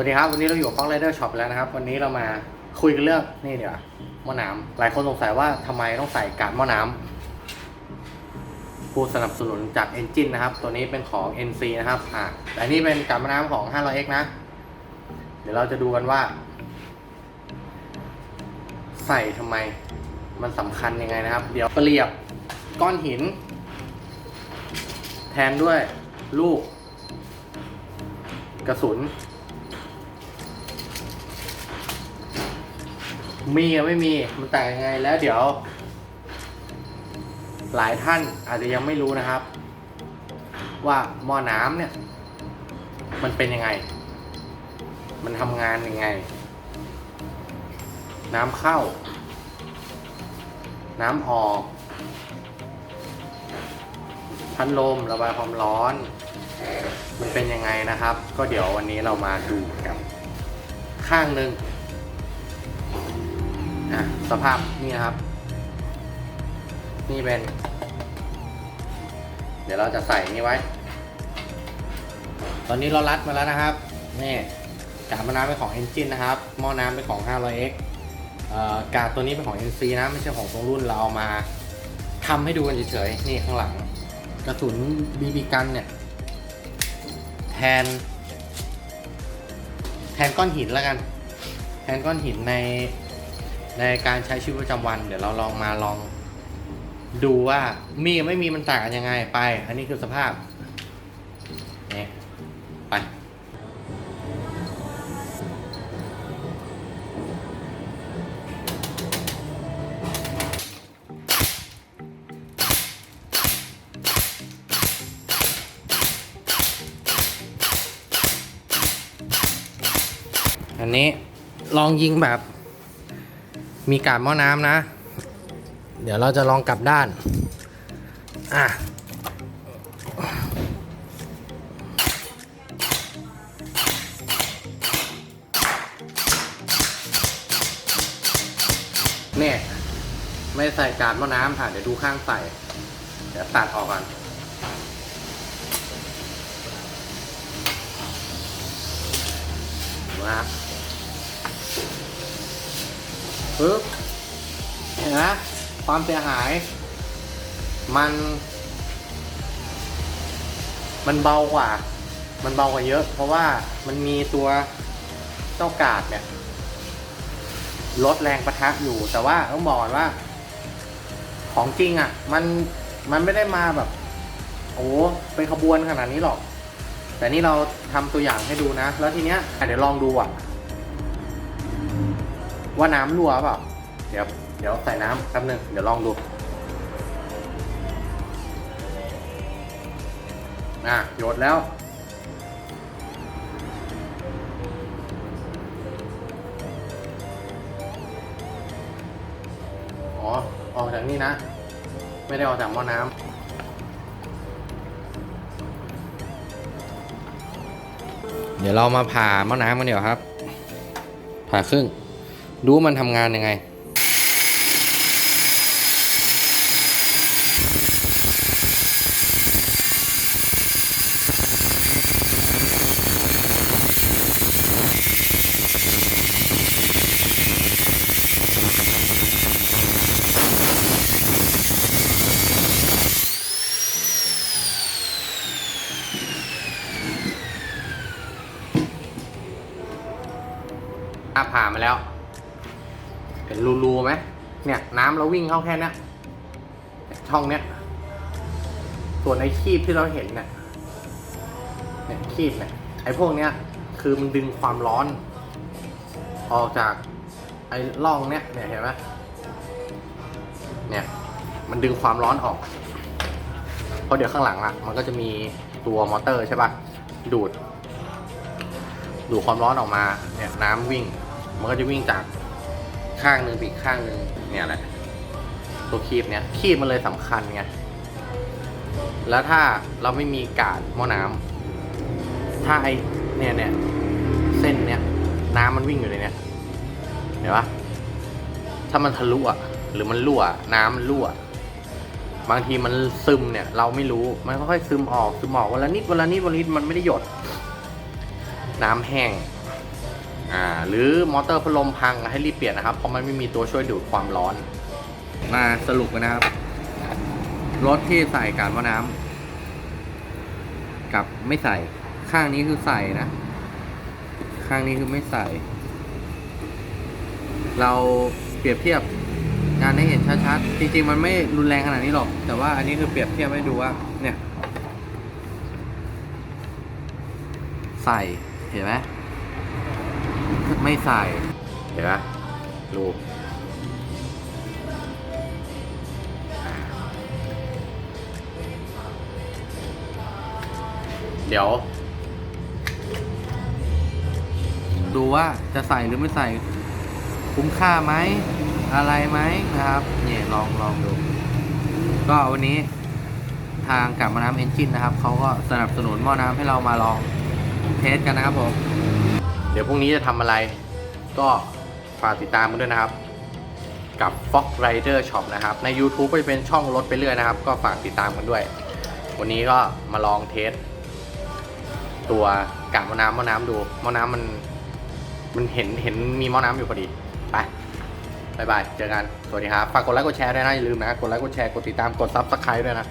วัสดีครับ วันนี้เราอยู่กับฟองไรเดอร์ช็อปแล้วนะครับ วันนี้เรามาคุยกันเรื่องนี่เดี๋ยวหม้อน้ำหลายคนสงสัยว่าทำไมต้องใส่กาดหม้อน้ำผู้สนับสนุนจาก Engine นะครับ ตัวนี้เป็นของ NC นะครับอ่าแต่นี่เป็นกาดหม้อน้ำของ 500X นะ เดี๋ยวเราจะดูกันว่า ใส่ทำไมมันสำคัญยังไงนะครับ เดี๋ยวเปรียบก้อนหิน แทนด้วยลูก กระสุน มีกับไม่มีมันแต่ยังไงแล้วเดี๋ยว หลายท่านอาจจะยังไม่รู้นะครับ ว่าหม้อน้ำเนี่ย มันเป็นยังไง มันทำงานยังไง น้ำเข้า น้ำออกพัดลมระบายความร้อน มันเป็นยังไงนะครับ ก็เดี๋ยววันนี้เรามาดูกัน ข้างหนึ่ง อะสภาพนี่นะครับ นี่เป็น เดี๋ยวเราจะใส่นี่ไว้ ตอนนี้เรารัดมาแล้วนะครับ นี่กาบมะน้ำเป็นของ Engine นะครับ หม้อน้ำเป็นของ 500X เอ่อกาดตัวนี้เป็นของ NC นะ ไม่ใช่ของตรงรุ่นเราเอามาทำให้ดูกันเฉยๆ นี่ข้างหลัง กระสุน BB กันเนี่ย แทน แทนก้อนหินแล้วกัน แทนก้อนหินใน ในการใช้ชีวิตประจำวัน เดี๋ยวเราลองมาลอง ดูว่ามีกับไม่มีมันต่างกันยังไงไป อันนี้คือสภาพนี่ไป อันนี้ลองยิงแบบ มีการหม้อน้ำนะ เดี๋ยวเราจะลองกลับด้าน อะ เนี่ย ไม่ใส่การหม้อน้ำค่ะ เดี๋ยวดูข้างใส่ เดี๋ยวตัดออกก่อนดูน ปึ๊บเห็นไหมความเสียหาย มัน มันเบากว่า มันเบากว่าเยอะ เพราะว่ามันมีตัวเจ้ากาดเนี่ยลดแรงประทะอยู่ แต่ว่าต้องบอกว่า ของจริงอะ่ะ มันมันไม่ได้มาแบบ โอ้เป็นขบวนขนาดนี้หรอก แต่นี่เราทำตัวอย่างให้ดูนะ แล้วทีเนี้ยเดี๋ยวลองดูอะ ว่าน้ำรั่วเปล่า เดี๋ยว เดี๋ยวใส่น้ำแป๊บนึง เดี๋ยวลองดูอะหยดแล้ว อ๋อ ออกจากนี่นะ ไม่ได้ออกจากหม้อน้ำเดี๋ยวเรามาผ่าหม้อน้ำกันเดี๋ยวครับ ผ่าครึ่ง ดูมันทำงานยังไงอะผ่ามาแล้ว เห็นรูๆไหมเนี่ยน้ำเราวิ่งเข้าแค่เนี้ยช่องเนี้ย ส่วนไอ้คีบที่เราเห็นเนี่ยเนี่ยคีบเนี่ยไอ้พวกเนี้ย คือมันดึงความร้อน ออกจากไอ้ร่องเนี้ยเนี่ยเห็นไหมเนี่ย มันดึงความร้อนออกเพราะเดี๋ยวข้างหลังอะ มันก็จะมีตัวมอเตอร์ใช่ป่ะดูด ดูดความร้อนออกมา เนี่ย น้ำวิ่ง มันก็จะวิ่งจาก ข้างหนึ่งไปอีกข้างหนึ่งเนี่ยแหละ ตัวคีบเนี่ยคีบมันเลยสำคัญไงแล้วถ้าเราไม่มีกาดหม้อน้ำถ้าไอเนี่ยเนี่ยเส้นเนี่ยน้ำมันวิ่งอยู่ในเนี่ยเห็นปะถ้ามันทะลุอะหรือมันรั่ว น้ำมันรั่ว บางทีมันซึมเนี่ย เราไม่รู้มันค่อยๆซึมออกซึมออกวันละนิดวันละนิดวันละนิดมันไม่ได้หยด น้ำแห้ง อ่าหรือมอเตอร์พัดลมพังให้รีบเปลี่ยนนะครับ เพราะมันไม่มีตัวช่วยดูดความร้อน มาสรุปกันนะครับ รถที่ใส่การว่าน้ำกับไม่ใส่ข้างนี้คือใส่นะ ข้างนี้คือไม่ใส่ เราเปรียบเทียบงานให้เห็นชัดๆจริงๆ มันไม่รุนแรงขนาดนี้หรอก แต่ว่าอันนี้คือเปรียบเทียบให้ดูว่า เนี่ย ใส่เห็นไหม ไม่ใส่ เห็นไหมดูเดี๋ยว ดูว่าจะใส่หรือไม่ใส่ คุ้มค่าไหม อะไรไหมนะครับ เนี่ยลองลองดู ก็วันนี้ทางกับมาน้ำเอนจินนะครับ เขาก็สนับสนุนหม้อน้ำให้เรามาลองเทสกันนะครับผม ดี๋ยวพรุ่งนี้จะทำอะไร ก็ฝากติดตามกันด้วยนะครับ กับ Fox Rider Shop นะครับ ใน YouTube ก็จะเป็นช่องรถไปเรื่อยนะครับ ก็ฝากติดตามกันด้วย วันนี้ก็มาลองเทส ตัวกากหม้อน้ำม้อน้ำดูม้อน้ำมัน มันเห็นเห็นมีม้อน้ำอยู่พอดี ไปบายบาย เจอกัน สวัสดีครับ ฝากกดไลค์ กดแชร์ด้วยนะ อย่าลืมนะ กดไลค์ กดแชร์ กดติดตาม กดซับสไครต์ด้วยนะ